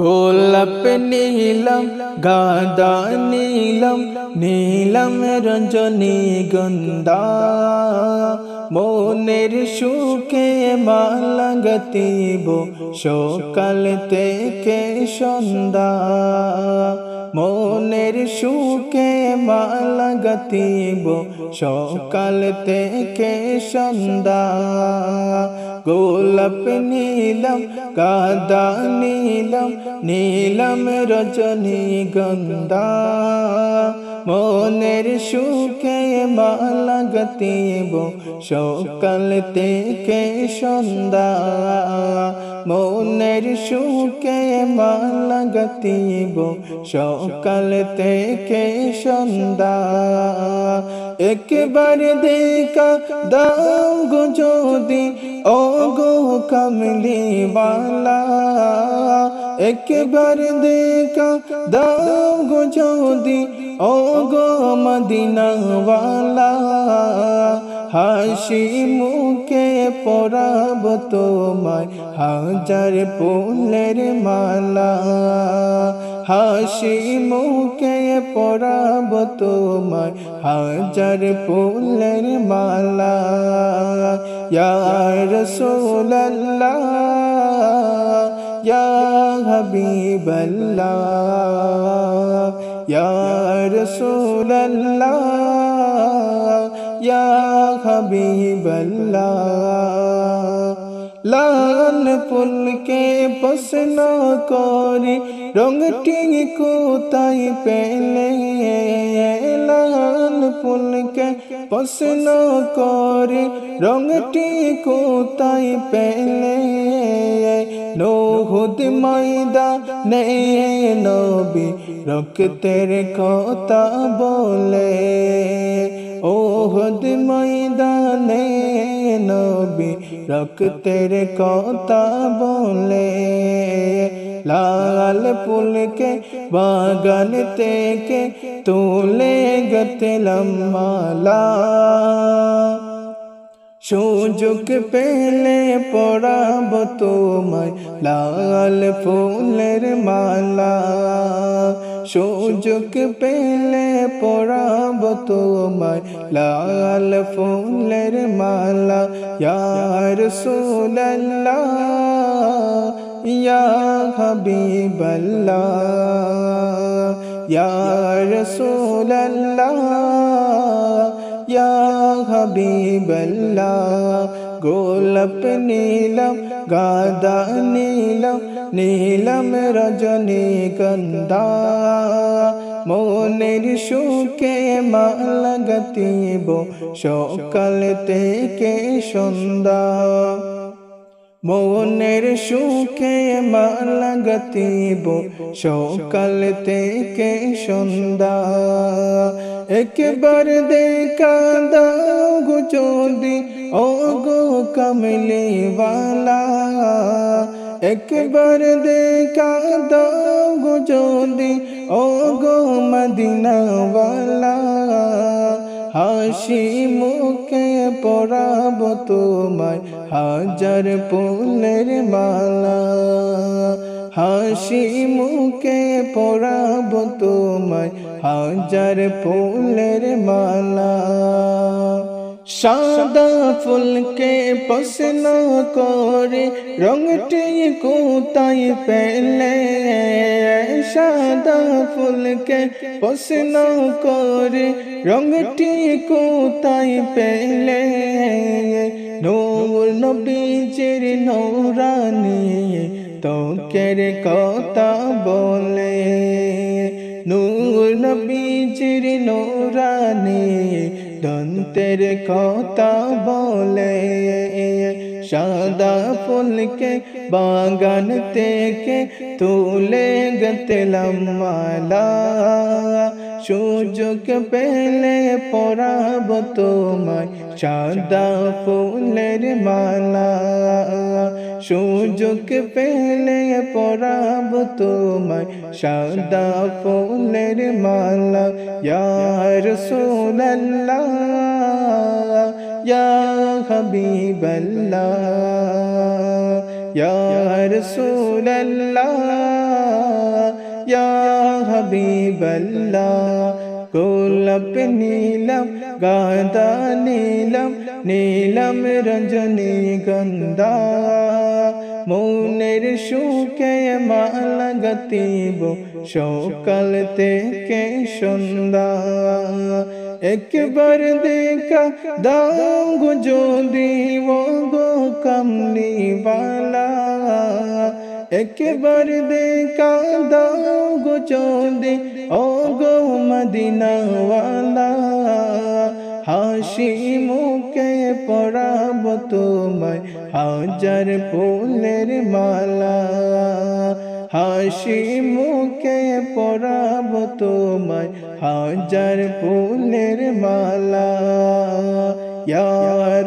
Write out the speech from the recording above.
গোলাপ নীলম গাদা নীলম নীলম রঞ্জনী গন্ধা। মনের সুখে মালা সকাল থেকে সন্ধ্যা। মনের সুখে মালা গতিব সকাল থেকে সন্ধ্যা। গোলাপ নীলম, গাদা নীলম নীলম রজনী গন্ধা মনের সুখে মালা গতিব সকাল থেকে সন্ধ্যা। মনের সুখে মালা গতিব, সকাল থেকে সন্ধ্যা। একবার দেখা দাও গো যদি ও গো কমলি বালা। একবার দেখা দাও গো যদি ও গো মদিনাওয়ালা। হাসি মুখে পরাব তোমায়, হাজার ফুলের মালা। হাসি মুখে পরাব তোমায়, হাজার ফুলের মালা। ইয়ার রসুল্লাহ ইয়া হাবিবাল্লাহ, ইয়া রসুল্লাহ ইয়া হাবিবাল্লাহ লাল ফুলকে পসন করে রঙটি কোথায় পেলে লাল ফুলকে পসন করে রঙটি কোথায় পেলে নহদ ময়দা নে নবী রক্তের কথা বলে ওহদ ময়দানে নবী রক্তের কথা বলে। লাল ফুলকে বাগান থেকে তুলে গতলাম মালা সুযোগ পেলে পড়াব তোমায় লাল ফুলের মালা। সুযোগ পেলে পড়াব তোমায় লাল ফুলের মালা। ইয়ার সুলল্লা ইয়া হাবিবাল্লাহ ইয়ার সুল্লাহ ইয়া হাবিবাল্লাহ গোলাপ নীলম গাদা নীলম নীলম রজনী গন্ধা মনের সুখে মালা গতিব সকাল থেকে মনের সুখে মালা গতিব সকাল থেকে সন্ধ্যা। একবার দেখা দাও গো যদি ও গো কমলি বালা একবার দেখা দাও গো যদি ও গো মদিনাওয়ালা। হাসি মুখে পড়াব তোমায় হাজার ফুলের মালা। হাসি মুখে পড়াব তোমায় হাজার ফুলের মালা। সাদা ফুলকে পসন করে, রঙটি কোথায় পেলে? সাদা ফুলকে পসন করে, রঙটি কোথায় পেলে? নূর নবীজির নৌরানি তোকের কথা বলে। নূর নবীজির নৌরানি দন্তের কথা বলে সাদা ফুলকে বাগান থেকে তুলে গতলাম মালা সুযোগ পেলে পরাব তোমায় সাদা ফুলের মালা। সুযোগ পেলে পরাব তোমায় সাদা ফুলের মালা। ইয়ার সোল্লাহ ইয়া হাবিবাল্লাহ, ইয়া রসুল্লাহ ইয়া হাবিবাল্লাহ, গোলাপ নীলম, গাঁদা নীলম নীলম রঞ্জনী গন্ধা। মৌনের সুখে মালা গতিব সকাল থেকে সন্ধ্যা। একবার দেখা দাও যদি, ও গো কমলিওয়ালা একবার দেখা দাও গো যদি ও গো মদিনাওয়ালা। হাসি মুখে পড়াব তোমায়, হাজার ফুলের মালা। হাসি মুখে পড়াব তোমায়, হাজার ফুলের মালা। ইয়ার